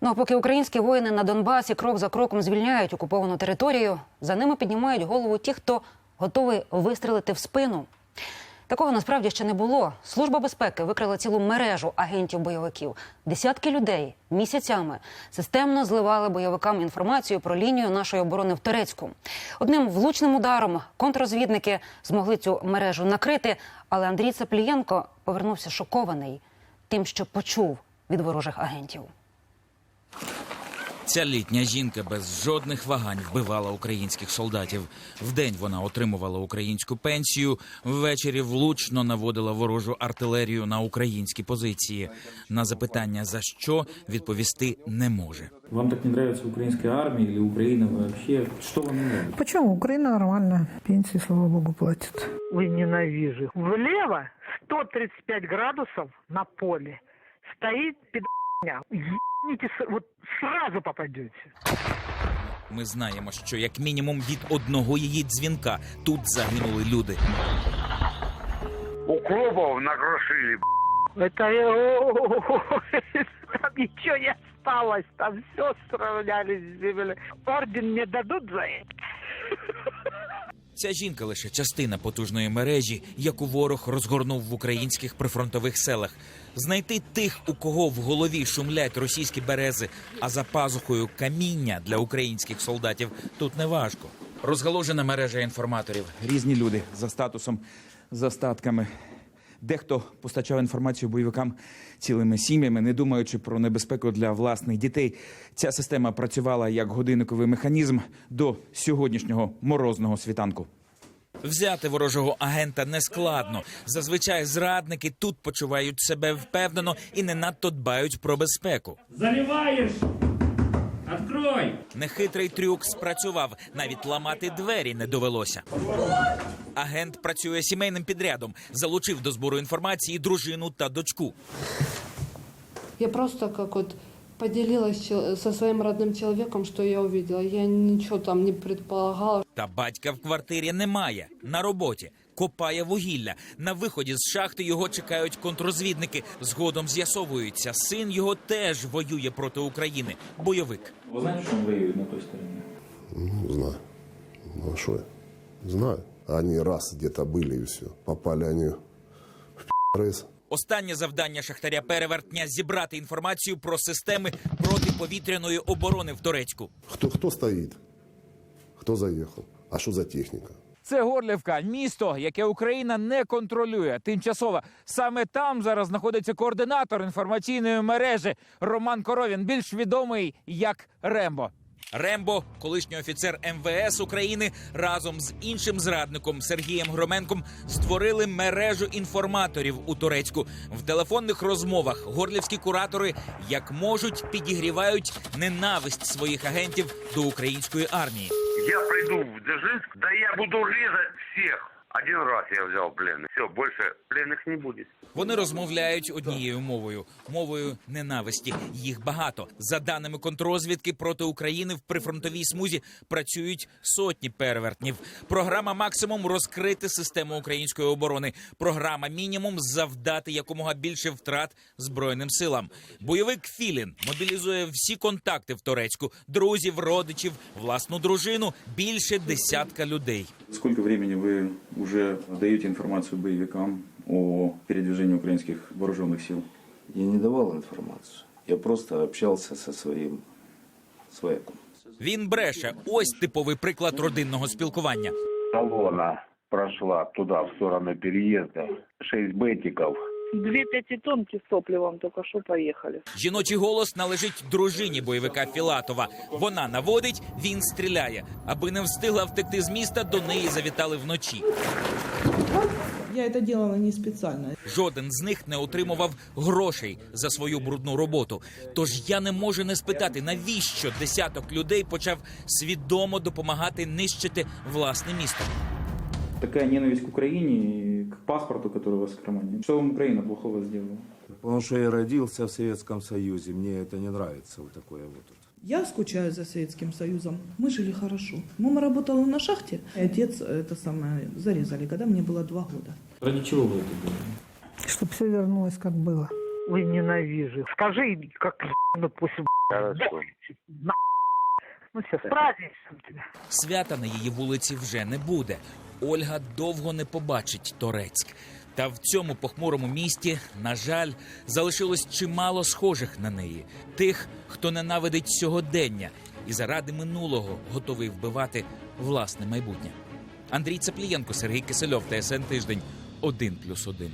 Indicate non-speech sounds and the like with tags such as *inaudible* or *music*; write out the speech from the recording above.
Ну а поки українські воїни на Донбасі крок за кроком звільняють окуповану територію, за ними піднімають голову ті, хто готовий вистрелити в спину. Такого насправді ще не було. Служба безпеки викрила цілу мережу агентів-бойовиків. Десятки людей місяцями системно зливали бойовикам інформацію про лінію нашої оборони в Турецьку. Одним влучним ударом контррозвідники змогли цю мережу накрити, але Андрій Цаплієнко повернувся шокований тим, що почув від ворожих агентів. Ця літня жінка без жодних вагань вбивала українських солдатів. Вдень вона отримувала українську пенсію, ввечері влучно наводила ворожу артилерію на українські позиції. На запитання за що відповісти не може. Вам так не нравится украинская армия или Украина вообще? Что вам не нравится? Почему? Украина нормально. Пенсии, слава богу, платят. Ой, ненавижу. Влево 135 градусов на поле. Стоит пидня Ебните, с- вот сразу попадете. Ми знаємо, що як мінімум від одного її дзвінка тут загинули люди. Укропов накрошили, б***ь. Это э, *laughs* там ничего не осталось, там все сравняли с землей. Орден мне дадут за это? *laughs* Ця жінка лише частина потужної мережі, яку ворог розгорнув в українських прифронтових селах. Знайти тих, у кого в голові шумлять російські берези, а за пазухою каміння для українських солдатів тут неважко. Розгаложена мережа інформаторів. Різні люди за статусом, за статками. Дехто постачав інформацію бойовикам цілими сім'ями, не думаючи про небезпеку для власних дітей. Ця система працювала як годинниковий механізм до сьогоднішнього морозного світанку. Взяти ворожого агента нескладно. Зазвичай зрадники тут почувають себе впевнено і не надто дбають про безпеку. Заливаешь! Нехитрий трюк спрацював. Навіть ламати двері не довелося. Агент працює сімейним підрядом, залучив до збору інформації дружину та дочку. Я просто как вот поделилась чел- со своим родным человеком, что я увидела. Я ничего там не предполагала. Та батька в квартирі немає на роботі. Копає вугілля. На виході з шахти його чекають контррозвідники. Згодом з'ясовується, син його теж воює проти України. Бойовик. Ви знаєте, що він воює на той стороні? Ну, знаю. Ну, а что я? Знаю. Они раз где-то были и все. Попали они в пи***рез. Останнє завдання шахтаря перевертня зібрати інформацію про системи протиповітряної оборони в Турецьку. Кто, кто стоит? Кто заехал? А что за техника? Це Горлівка, місто, яке Україна не контролює. Тимчасово саме там зараз знаходиться координатор інформаційної мережі Роман Коровін, більш відомий як Рембо. Рембо, колишній офіцер МВС України, разом з іншим зрадником Сергієм Громенком створили мережу інформаторів у Турецьку. В телефонних розмовах горлівські куратори як можуть підігрівають ненависть своїх агентів до української армії. Я пойду в Дзержинск, да я буду резать всех. Один раз я взял пленных. Все, больше пленных не будет. Вони розмовляють однією мовою мовою ненависті. Їх багато. За даними контррозвідки проти України в прифронтовій смузі працюють сотні перевертнів. Програма максимум розкрити систему української оборони. Програма мінімум завдати якомога більше втрат збройним силам. Бойовик Філін мобілізує всі контакти в Турецьку, друзів, родичів, власну дружину, більше десятка людей. Сколько времени вы уже дают информацию боевикам о передвижении украинских вооруженных сил? Я не давал информацию. Я просто общался со своим свояком. Він бреше. Ось типовий приклад родинного спілкування. Колона пройшла туда, в сторону переїзду. Шість бетиков. Две пятитонки с топливом только что поехали. Жіночий голос належить дружині бойовика Філатова. Вона наводить, він стріляє. Аби не встигла втекти з міста, до неї завітали вночі. Я это делала не специально. Жоден з них не отримував грошей за свою брудну роботу. Тож я не можу не спитати, навіщо десяток людей почав свідомо допомагати нищити власне місто. Такая ненависть к Украине и к паспорту, который у вас в кармане. Что вам Украина плохого сделала? Потому что я родился в Советском Союзе, мне это не нравится, вот такое вот. Я скучаю за Советским Союзом. Мы жили хорошо. Мама работала на шахте. И отец это самое зарезали, когда мне было два года. Ради чего вы это делали? Чтобы все вернулось, как было. Ой, ненавижу. Скажи, как ну, пусть Хорошо. На... Ну все, тебя. Свята на її вулиці вже не буде. Ольга довго не побачить Торецьк. Та в цьому похмурому місті, на жаль, залишилось чимало схожих на неї, тих, хто ненавидить сьогодення і заради минулого готовий вбивати власне майбутнє. Андрій Цаплієнко, Сергій Кисельов, ТСН Тиждень, 1+,1.